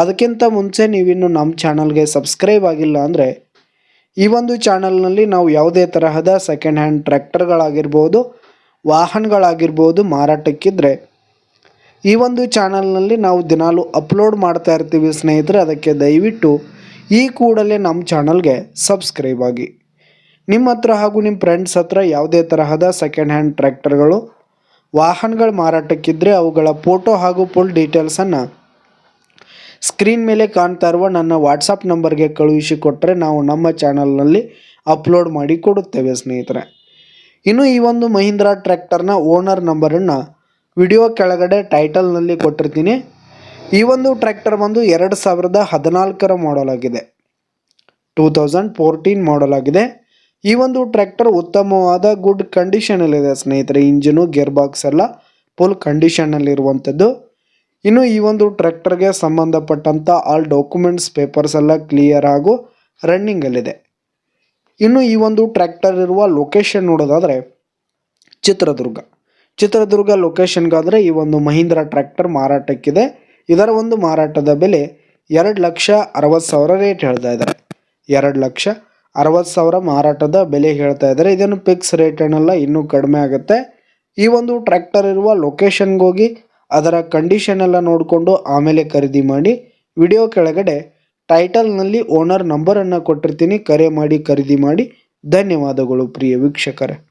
ಅದಕ್ಕಿಂತ ಮುಂಚೆ ನೀವಿನ್ನು ನಮ್ಮ ಚಾನಲ್ಗೆ ಸಬ್ಸ್ಕ್ರೈಬ್ ಆಗಿಲ್ಲ ಅಂದರೆ ಈ ಒಂದು ಚಾನಲ್ನಲ್ಲಿ ನಾವು ಯಾವುದೇ ತರಹದ ಸೆಕೆಂಡ್ ಹ್ಯಾಂಡ್ ಟ್ರ್ಯಾಕ್ಟರ್ಗಳಾಗಿರ್ಬೋದು, ವಾಹನಗಳಾಗಿರ್ಬೋದು ಮಾರಾಟಕ್ಕಿದ್ರೆ ಈ ಒಂದು ಚಾನಲ್ನಲ್ಲಿ ನಾವು ದಿನಾಲು ಅಪ್ಲೋಡ್ ಮಾಡ್ತಾ ಇರ್ತೀವಿ ಸ್ನೇಹಿತರೆ, ಅದಕ್ಕೆ ದಯವಿಟ್ಟು ಈ ಕೂಡಲೇ ನಮ್ಮ ಚಾನಲ್ಗೆ ಸಬ್ಸ್ಕ್ರೈಬ್ ಆಗಿ. ನಿಮ್ಮ ಹತ್ರ ಹಾಗೂ ನಿಮ್ಮ ಫ್ರೆಂಡ್ಸ್ ಹತ್ರ ಯಾವುದೇ ತರಹದ ಸೆಕೆಂಡ್ ಹ್ಯಾಂಡ್ ಟ್ರ್ಯಾಕ್ಟರ್ಗಳು, ವಾಹನಗಳು ಮಾರಾಟಕ್ಕಿದ್ರೆ ಅವುಗಳ ಫೋಟೋ ಹಾಗೂ ಫುಲ್ ಡೀಟೇಲ್ಸನ್ನು ಸ್ಕ್ರೀನ್ ಮೇಲೆ ಕಾಣ್ತಾ ಇರುವ ನನ್ನ ವಾಟ್ಸಪ್ ನಂಬರ್ಗೆ ಕಳುಹಿಸಿಕೊಟ್ಟರೆ ನಾವು ನಮ್ಮ ಚಾನಲ್ನಲ್ಲಿ ಅಪ್ಲೋಡ್ ಮಾಡಿ ಕೊಡುತ್ತೇವೆ ಸ್ನೇಹಿತರೆ. ಇನ್ನು ಈ ಒಂದು ಮಹೀಂದ್ರಾ ಟ್ರ್ಯಾಕ್ಟರ್ನ ಓನರ್ ನಂಬರನ್ನು ವಿಡಿಯೋ ಕೆಳಗಡೆ ಟೈಟಲ್ನಲ್ಲಿ ಕೊಟ್ಟಿರ್ತೀನಿ. ಈ ಒಂದು ಟ್ರ್ಯಾಕ್ಟರ್ ಬಂದು ಎರಡು ಸಾವಿರದ ಹದಿನಾಲ್ಕರ ಮಾಡಲ್ ಆಗಿದೆ. ಟೂ ತೌಸಂಡ್ ಫೋರ್ಟೀನ್ ಮಾಡಲ್ ಆಗಿದೆ. ಈ ಒಂದು ಟ್ರ್ಯಾಕ್ಟರ್ ಉತ್ತಮವಾದ ಗುಡ್ ಕಂಡೀಷನಲ್ಲಿದೆ ಸ್ನೇಹಿತರೆ. ಇಂಜಿನು ಗೇರ್ ಬಾಕ್ಸ್ ಎಲ್ಲ ಫುಲ್ ಕಂಡೀಷನಲ್ಲಿರುವಂಥದ್ದು ಇನ್ನು ಈ ಒಂದು ಟ್ರ್ಯಾಕ್ಟರ್ಗೆ ಸಂಬಂಧಪಟ್ಟಂಥ ಆಲ್ ಡಾಕ್ಯುಮೆಂಟ್ಸ್ ಪೇಪರ್ಸ್ ಎಲ್ಲ ಕ್ಲಿಯರ್ ಹಾಗೂ ರನ್ನಿಂಗಲ್ಲಿದೆ ಇನ್ನು ಈ ಒಂದು ಟ್ರ್ಯಾಕ್ಟರ್ ಇರುವ ಲೊಕೇಶನ್ ನೋಡೋದಾದರೆ ಚಿತ್ರದುರ್ಗ. ಚಿತ್ರದುರ್ಗ ಲೊಕೇಶನ್ಗಾದರೆ ಈ ಒಂದು ಮಹೀಂದ್ರ ಟ್ರ್ಯಾಕ್ಟರ್ ಮಾರಾಟಕ್ಕಿದೆ. ಇದರ ಒಂದು ಮಾರಾಟದ ಬೆಲೆ ಎರಡು ಲಕ್ಷ ಅರವತ್ತು ಸಾವಿರ ರೇಟ್ ಹೇಳ್ತಾ ಇದ್ದಾರೆ. ಎರಡು ಲಕ್ಷ ಅರವತ್ತು ಸಾವಿರ ಮಾರಾಟದ ಬೆಲೆ ಹೇಳ್ತಾ ಇದ್ದಾರೆ. ಇದನ್ನು ಫಿಕ್ಸ್ ರೇಟ್ ಏನಲ್ಲ ಇನ್ನೂ ಕಡಿಮೆ ಆಗುತ್ತೆ. ಈ ಒಂದು ಟ್ರ್ಯಾಕ್ಟರ್ ಇರುವ ಲೊಕೇಶನ್ಗೆ ಹೋಗಿ ಅದರ ಕಂಡೀಷನ್ ಎಲ್ಲ ನೋಡಿಕೊಂಡು ಆಮೇಲೆ ಖರೀದಿ ಮಾಡಿ ವಿಡಿಯೋ ಕೆಳಗಡೆ ಟೈಟಲ್ನಲ್ಲಿ ಓನರ್ ನಂಬರನ್ನು ಕೊಟ್ಟಿರ್ತೀನಿ, ಕರೆ ಮಾಡಿ, ಖರೀದಿ ಮಾಡಿ. ಧನ್ಯವಾದಗಳು ಪ್ರಿಯ ವೀಕ್ಷಕರೇ.